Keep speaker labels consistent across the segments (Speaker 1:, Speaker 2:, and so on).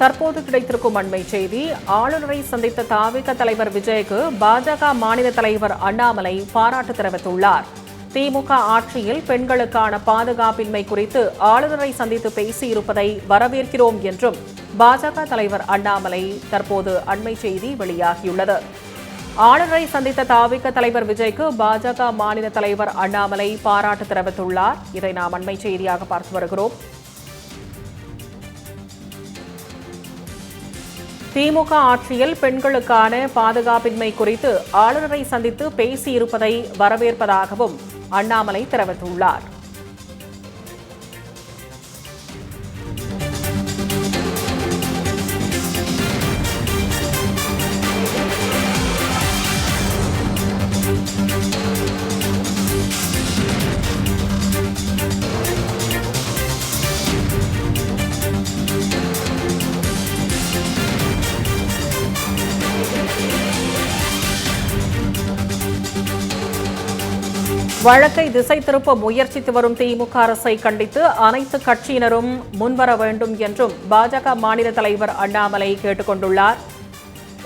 Speaker 1: தற்போது கிடைத்திருக்கும் அண்மை செய்தி ஆளுநரை சந்தித்த தாவிக தலைவர் விஜய்க்கு பாஜக மாநில தலைவர் அண்ணாமலை பாராட்டு தெரிவித்துள்ளார். திமுக ஆட்சியில் பெண்களுக்கான பாதுகாப்பின்மை குறித்து ஆளுநரை சந்தித்து பேசியிருப்பதை வரவேற்கிறோம் என்றும் பாஜக தலைவர் அண்ணாமலை தற்போது அண்மை செய்தி வெளியாகியுள்ளது. ஆளுநரை சந்தித்த தாவிக தலைவர் விஜய்க்கு பாஜக மாநில தலைவர் அண்ணாமலை பாராட்டு தெரிவித்துள்ளார். இதை நாம் அண்மை செய்தியாக பார்த்து வருகிறோம். திமுக ஆட்சியில் பெண்களுக்கான பாதுகாப்பின்மை குறித்து ஆளுநரை சந்தித்து பேசியிருப்பதை வரவேற்பதாகவும் அண்ணாமலை தெரிவித்துள்ளார். வழக்கை திசை திருப்ப முயற்சித்து வரும் திமுக அரசை கண்டித்து அனைத்து கட்சியினரும் முன்வர வேண்டும் என்றும் பாஜக மாநில தலைவர் அண்ணாமலை கேட்டுக்கொண்டுள்ளார்.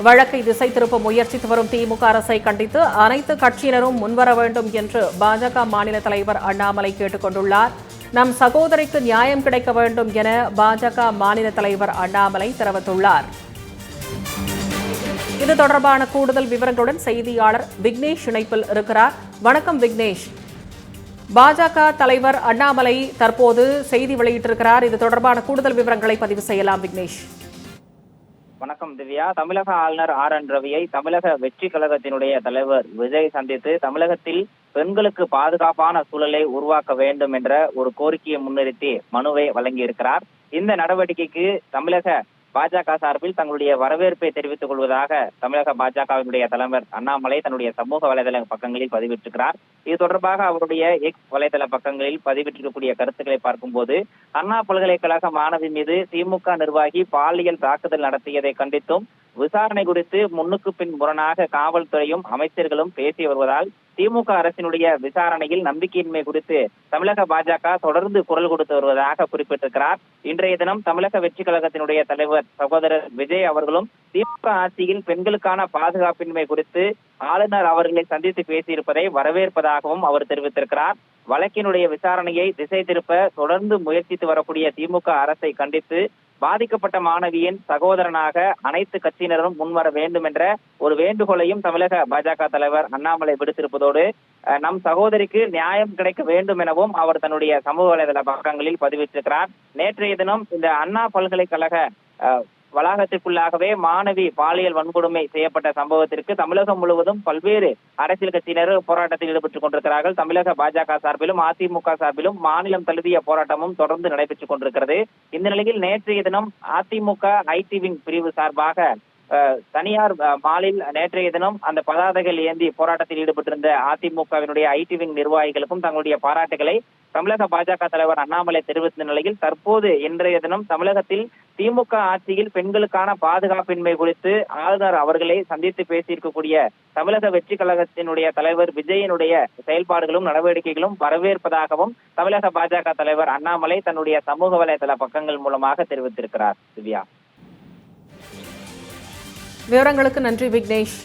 Speaker 1: வழக்கை திசை திருப்ப முயற்சித்து வரும் திமுக அரசை கண்டித்து அனைத்து கட்சியினரும் முன்வர வேண்டும் என்று பாஜக மாநில தலைவர் அண்ணாமலை கேட்டுக்கொண்டுள்ளார். நம் சகோதரிக்கு நியாயம் கிடைக்க வேண்டும் என பாஜக மாநில தலைவர் அண்ணாமலை தெரிவித்துள்ளார். இது தொடர்பான கூடுதல் விவரங்களுடன் செய்தியாளர் விக்னேஷ் இணைப்பில் இருக்கிறார். வணக்கம் விக்னேஷ். பாஜக தலைவர் அண்ணாமலை தற்போது செய்தி வெளியிட்டிருக்கிறார். இது தொடர்பான கூடுதல் விவரங்களை பதிவு செய்யலாம் விக்னேஷ்.
Speaker 2: வணக்கம் திவ்யா. தமிழக ஆளுநர் ஆர் என் ரவியை தமிழக வெற்றி கழகத்தினுடைய தலைவர் விஜய் சந்தித்து தமிழகத்தில் பெண்களுக்கு பாதுகாப்பான சூழலை உருவாக்க வேண்டும் என்ற ஒரு கோரிக்கையை முன்னிறுத்தி மனுவை வழங்கியிருக்கிறார். இந்த நடவடிக்கைக்கு தமிழக பாஜக சார்பில் தங்களுடைய வரவேற்பை தெரிவித்துக் கொள்வதாக தமிழக பாஜகவினுடைய தலைவர் அண்ணாமலை தன்னுடைய சமூக வலைதள பக்கங்களில் பதிவிட்டிருக்கிறார். இது தொடர்பாக அவருடைய எக்ஸ் வலைதள பக்கங்களில் பதிவிட்டிருக்கக்கூடிய கருத்துக்களை பார்க்கும்போது அண்ணா பல்கலைக்கழக மாணவி மீது திமுக நிர்வாகி பாலியல் தாக்குதல் நடத்தியதை கண்டித்தும் விசாரணை குறித்து முன்னுக்கு பின் முரணாக காவல்துறையும் அமைச்சர்களும் பேசி வருவதால் திமுக அரசினுடைய விசாரணையில் நம்பிக்கையின்மை குறித்து தமிழக பாஜக தொடர்ந்து குரல் கொடுத்து வருவதாக குறிப்பிட்டிருக்கிறார். இன்றைய தினம் தமிழக வெற்றி கழகத்தினுடைய தலைவர் சகோதரர் விஜய் அவர்களும் திமுக ஆட்சியில் பெண்களுக்கான பாதுகாப்பின்மை குறித்து ஆளுநர் அவர்களை சந்தித்து பேசியிருப்பதை வரவேற்பதாகவும் அவர் தெரிவித்திருக்கிறார். வழக்கினுடைய விசாரணையை திசை திருப்ப தொடர்ந்து முயற்சித்து வரக்கூடிய திமுக அரசை கண்டித்து பாதிக்கப்பட்ட மாணவியின் சகோதரனாக அனைத்து கட்சியினரும் முன்வர வேண்டும் என்ற ஒரு வேண்டுகோளையும் தமிழக பாஜக தலைவர் அண்ணாமலை விடுத்திருப்பதோடு அஹ், நம் சகோதரிக்கு நியாயம் கிடைக்க வேண்டும் எனவும் அவர் தன்னுடைய சமூக வலைதள பக்கங்களில் பதிவிட்டிருக்கிறார். நேற்றைய தினம் இந்த அண்ணா பல்கலைக்கழக அஹ், வளாகத்திற்குள்ளாகவே மாணவி பாலியல் வன்கொடுமை செய்யப்பட்ட சம்பவத்திற்கு தமிழகம் முழுவதும் பல்வேறு அரசியல் கட்சியினர் போராட்டத்தில் ஈடுபட்டுக் கொண்டிருக்கிறார்கள். தமிழக பாஜக சார்பிலும் அதிமுக சார்பிலும் மாநிலம் தழுவிய போராட்டமும் தொடர்ந்து நடைபெற்றுக் கொண்டிருக்கிறது. இந்த நிலையில் நேற்றைய தினம் அதிமுக ஐடி விங் பிரிவு சார்பாக தனியார் மாலில் நேற்றைய தினம் அந்த பதாதைகள் ஏந்தி போராட்டத்தில் ஈடுபட்டிருந்த அதிமுகவினுடைய ஐடி விங் நிர்வாகிகளுக்கும் தங்களுடைய பாராட்டுகளை தமிழக பாஜக தலைவர் அண்ணாமலை தெரிவித்த நிலையில் தற்போது இன்றைய தினம் தமிழகத்தில் திமுக ஆட்சியில் பெண்களுக்கான பாதுகாப்பின்மை குறித்து ஆளுநர் அவர்களை சந்தித்து பேசியிருக்கக்கூடிய தமிழக வெற்றி கழகத்தினுடைய தலைவர் விஜயனுடைய செயல்பாடுகளும் நடவடிக்கைகளும் வரவேற்பதாகவும் தமிழக பாஜக தலைவர் அண்ணாமலை தன்னுடைய சமூக வலைதள பக்கங்கள் மூலமாக தெரிவித்திருக்கிறார். திவ்யா.
Speaker 1: விவரங்களுக்கு நன்றி விக்னேஷ்.